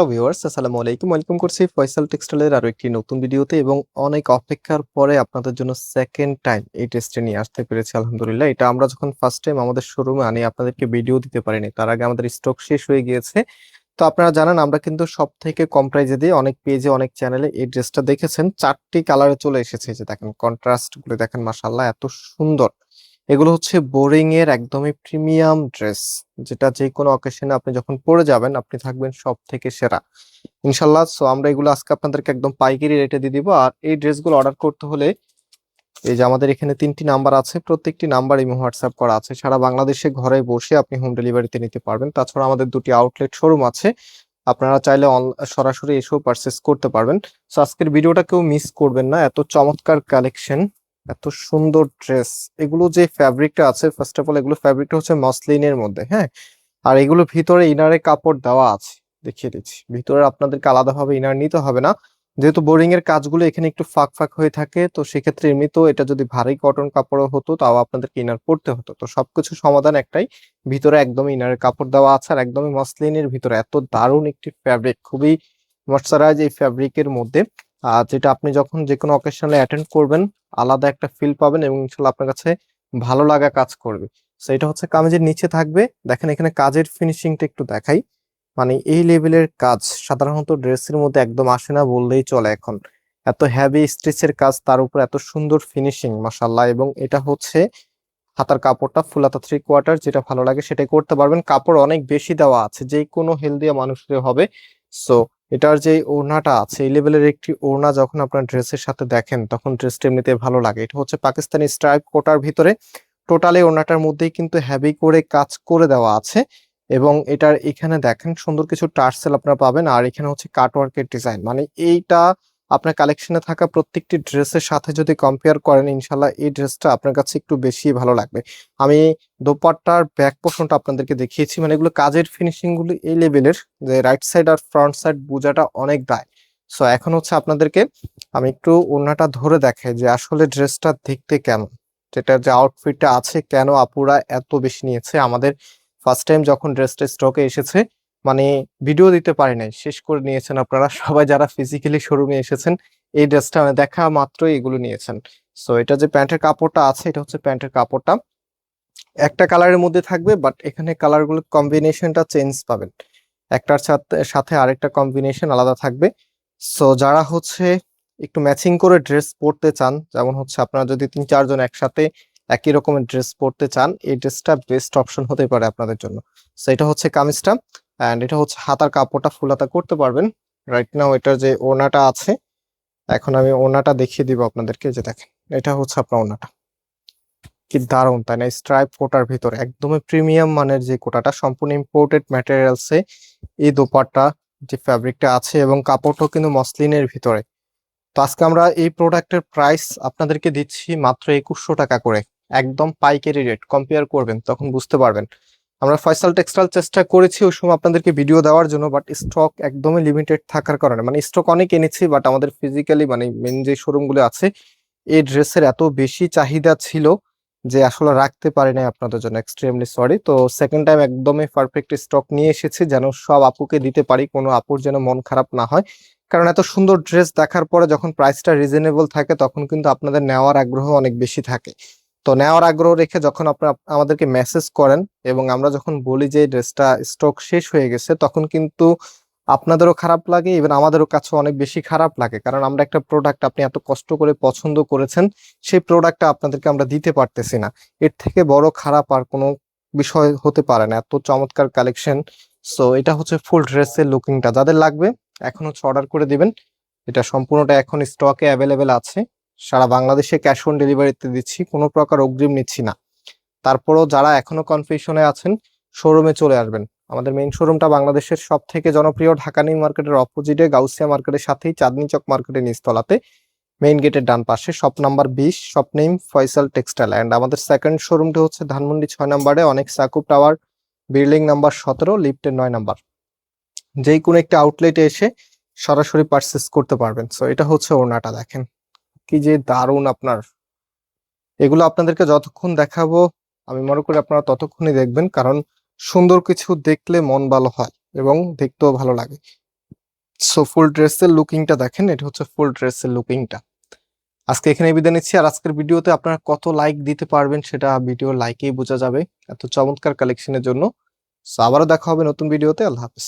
Hello viewers আসসালামু আলাইকুম। Welcome করছি ফয়সাল টেক্সটাইলের আরও একটি নতুন ভিডিওতে এবং অনেক অপেক্ষার পরে আপনাদের জন্য সেকেন্ড টাইম এই টেস্টে নিয়ে আসতে পেরেছি, আলহামদুলিল্লাহ। এটা আমরা যখন ফার্স্ট টাইম আমাদের শোরুমে আনি, আপনাদেরকে ভিডিও দিতে পারিনি। তার আগে আমাদের স্টক শেষ হয়ে গিয়েছে। তো আপনারা জানেন, আমরা কিন্তু সব থেকে কম প্রাইজে দিয়ে অনেক পেজে অনেক চ্যানেলে এই ড্রেসটা দেখেছেন। চারটি কালারে চলে এসেছে। যে দেখেন কন্ট্রাস্টগুলো দেখেন মাসাল্লাহ এত সুন্দর। এগুলো হচ্ছে বোরিং এর একদমই প্রিমিয়াম ড্রেস, যেটা যে কোনো অকেশনে আপনি যখন পরে যাবেন, আপনি থাকবেন সব থেকে সেরা। ইনশাল্লাহ সো আমরা এগুলো আজকে আপনাদেরকে একদম পাইকারি রেটে দিয়ে দিব। আর এই ড্রেসগুলো অর্ডার করতে হলে, এই যে আমাদের এখানে তিনটি নাম্বার আছে, প্রত্যেকটি নাম্বার ইমো হোয়াটসঅ্যাপ করা আছে। সারা বাংলাদেশে ঘরে বসে আপনি হোম ডেলিভারিতে নিতে পারবেন। তাছাড়া আমাদের দুটি আউটলেট শোরুম আছে। আপনারা চাইলে সরাসরি এসেও পারচেস করতে পারবেন। সো আজকের ভিডিওটা কেউ মিস করবেন না। এত চমৎকার কালেকশন এত সুন্দর ড্রেস এগুলো যে ফ্যাব্রিকটা আছে ফার্স্ট অফ অল এগুলো ফ্যাব্রিকটা হচ্ছে মসলিনের মধ্যে হ্যাঁ? আর এগুলো ভিতরে ইনারে কাপড় দেওয়া আছে, দেখিয়ে দিচ্ছি। ভিতরে আপনাদেরকে আলাদাভাবে ইনার নিতে হবে না। যেহেতু বোরিং এর কাজগুলো এখানে একটু ফাঁক ফাঁক হয়ে থাকে, তো সেক্ষেত্রে এমনিতেও এটা যদি ভারী কটন কাপড়ও হতো, তাও আপনাদেরকে ইনার পড়তে হতো। তো সবকিছু সমাধান একটাই, ভিতরে একদম ইনারের কাপড় দেওয়া আছে আর একদমই মসলিনের ভিতরে। এত দারুণ একটি ফ্যাব্রিক খুবই ময়শ্চারাইজ এই ফ্যাব্রিকের মধ্যে। আর যেটা আপনি যখন যে কোনো অকেশনে অ্যাটেন্ড করবেন, আলাদা একটা ফিল পাবেন এবং ইনশাল্লাহ আপনার কাছে ভালো লাগা কাজ করবে। তো এটা হচ্ছে কামিজের নিচে থাকবে। দেখেন এখানে কাজের ফিনিশিংটা একটু দেখাই। মানে এই লেভেলের কাজ সাধারণত ড্রেসের মধ্যে একদম আসে না বললেই চলে এখন। এত হ্যাভি স্টিচের কাজ, তার উপর এত সুন্দর ফিনিশিং মাসাল্লাহ এবং এটা হচ্ছে হাতার কাপড়টা ফুল হাতা থ্রি কোয়ার্টার যেটা ভালো লাগে সেটাই করতে পারবেন। কাপড় অনেক বেশি দেওয়া আছে যে কোনো হেলদি মানুষের হবে। সো এটার যে ওড়নাটা আছে, এই লেভেলের একটি ওড়না যখন আপনার ড্রেসের সাথে দেখেন, তখন ড্রেসটা এমনিতে ভালো লাগে। এটা হচ্ছে পাকিস্তানি স্ট্রাইপ কোটার ভিতরে টোটালি ওড়নাটার মধ্যেই কিন্তু হ্যাভি করে কাজ করে দেওয়া আছে এবং এটার এখানে দেখেন সুন্দর কিছু টার্সেল আপনারা পাবেন। আর এখানে হচ্ছে কাটওয়ার্কের ডিজাইন মানে এইটা আপনার কালেকশনে থাকা প্রত্যেকটি ড্রেসের সাথে যদি কম্পেয়ার করেন ইনশাল্লাহ এই ড্রেসটা আপনার কাছে একটু বেশি ভালো লাগবে। আমি দোপাট্টার ব্যাক পোর্শনটা আপনাদেরকে দেখিয়েছি মানে এগুলো কাজের ফিনিশিংগুলো এই লেভেলের যে রাইট সাইড আর ফ্রন্ট সাইড বোঝাটা অনেক দায়। সো এখন হচ্ছে আপনাদেরকে আমি একটু ওড়নাটা ধরে দেখাই যে আসলে ড্রেসটা দেখতে কেমন যেটার যে আউটফিটটা আছে কেন আপুরা এত বেশি নিয়েছে। আমাদের ফার্স্ট টাইম যখন ড্রেসটা স্টকে এসেছে মানে ভিডিও দিতে পারি নাই। শেষ করে নিয়েছেন আপনারা সবাই যারা ফিজিক্যালি শোরুমে এসেছেন, এই ড্রেসটা মানে দেখা মাত্রই এগুলো নিয়েছেন। সো এটা যে প্যান্টের কাপড়টা আছে, এটা হচ্ছে প্যান্টের কাপড়টা। একটা কালারের মধ্যে থাকবে বাট এখানে কালারগুলো কম্বিনেশনটা চেঞ্জ পাবেন। একটার সাথে সাথে আরেকটা কম্বিনেশন আলাদা থাকবে। সো যারা হচ্ছে একটু ম্যাচিং করে ড্রেস পরতে চান, যেমন হচ্ছে আপনারা যদি তিন চারজন একসাথে একই রকমের ড্রেস পরতে চান, এই ড্রেসটা বেস্ট অপশন হতে পারে আপনাদের জন্য। সো এটা হচ্ছে কামিজটা অ্যান্ড এটা হচ্ছে হাতার কাপড়টা ফুল হাতা করতে পারবেন। রাইট নাও এটার যে ওড়নাটা আছে, এখন আমি ওড়নাটা দেখিয়ে দিব আপনাদেরকে যে দেখেন, এটা হচ্ছে আপনার ওড়নাটা কি দারুণ, তাই না? স্ট্রাইপ কোটার ভিতরে, একদমই প্রিমিয়াম মানের যে কোটাটা, সম্পূর্ণ ইম্পোর্টেড ম্যাটেরিয়ালসে এই দোপাট্টা যে ফ্যাব্রিকটা আছে এবং কাপড়টাও কিন্তু মসলিনের ভিতরে। তো আজকে আমরা এই প্রোডাক্টের প্রাইস আপনাদেরকে দিচ্ছি মাত্র একুশশো টাকা করে। একদম পাইকারি রেট কম্পেয়ার করবেন, তখন বুঝতে পারবেন। আমরা ফয়সাল টেক্সটাইল চেষ্টা করেছি, ওই সময় আপনাদেরকে ভিডিও দেওয়ার জন্য বাট স্টক একদমই লিমিটেড থাকার কারণে। মানে স্টক অনেক এনেছি বাট আমাদের ফিজিক্যালি মানে মেন যে শোরুমগুলো আছে, এই ড্রেসের এত বেশি চাহিদা ছিল যে আসলে রাখতে পারি নাই আপনাদের জন্য এক্সট্রিমলি সরি তো সেকেন্ড টাইম একদমই পারফেক্ট স্টক নিয়ে এসেছি, যেন সব আপুকে দিতে পারি, কোনো আপুর যেন মন খারাপ না হয়। কারণ এত সুন্দর ড্রেস দেখার পরে যখন প্রাইসটা রিজনেবল থাকে, তখন কিন্তু আপনাদের নেওয়ার আগ্রহ অনেক বেশি থাকে। তো নেওয়ার আগ্রহ রেখে যখন আপনারা আমাদেরকে মেসেজ করেন এবং আমরা যখন বলি যে ড্রেসটা স্টক শেষ হয়ে গেছে, তখন কিন্তু আপনাদেরও খারাপ লাগে ইভেন আমাদেরও কাছে অনেক বেশি খারাপ লাগে। কারণ আমরা একটা প্রোডাক্ট আপনি এত কষ্ট করে পছন্দ করেছেন, সেই প্রোডাক্টটা আপনাদেরকে আমরা দিতে পারতেছি না। এর থেকে বড় খারাপ আর কোনো বিষয় হতে পারে না। এত চমৎকার কালেকশন সো এটা হচ্ছে ফুল ড্রেসের লুকিংটা যাদের লাগবে, এখন হচ্ছে অর্ডার করে দিবেন। এটা সম্পূর্ণটা এখন স্টকে অ্যাভেলেবেল আছে। সারা বাংলাদেশে ক্যাশ অন ডেলিভারিতে দিচ্ছি, কোনো প্রকার অগ্রিম নিচ্ছি না। তারপরও যারা এখনও কনফিউশনে আছেন শোরুমে চলে আসবেন। আমাদের মেইন শোরুমটা বাংলাদেশের সব থেকে জনপ্রিয় ঢাকা নিউ মার্কেটের অপোজিটে গাউসিয়া মার্কেটের সাথেই, চাঁদনি চক মার্কেটের নিচতলাতে। মেইন গেটের ডান পাশে শপ নাম্বার বিশ shop name Faisal textile and আমাদের সেকেন্ড শোরুমটি হচ্ছে ধানমন্ডি ছয় নাম্বারে, অনেক সাকুব টাওয়ার বিল্ডিং নাম্বার সতেরো লিফটের নয় নাম্বার। যেই কোনো একটা আউটলেটে এসে সরাসরি পারচেস করতে পারবেন। সো এটা হচ্ছে ওড়নাটা, দেখেন। কি যে দারুণ আপনার। এগুলো আপনাদেরকে যতক্ষণ দেখাবো, আমি মনে করি আপনারা ততক্ষণই দেখবেন, কারণ সুন্দর কিছু দেখলে মন ভালো হয় এবং দেখতেও ভালো লাগে। সো ফুল ড্রেসের লুকিংটা দেখেন, এটা হচ্ছে ফুল ড্রেসের লুকিংটা আজকে এখানে বিদায় নিচ্ছি, আর আজকের ভিডিওতে আপনারা কত লাইক দিতে পারবেন সেটা ভিডিও লাইকেই বোঝা যাবে। এত চমৎকার কালেকশনের জন্য। সো আবারও দেখা হবে নতুন ভিডিওতে আল্লাহ হাফেজ।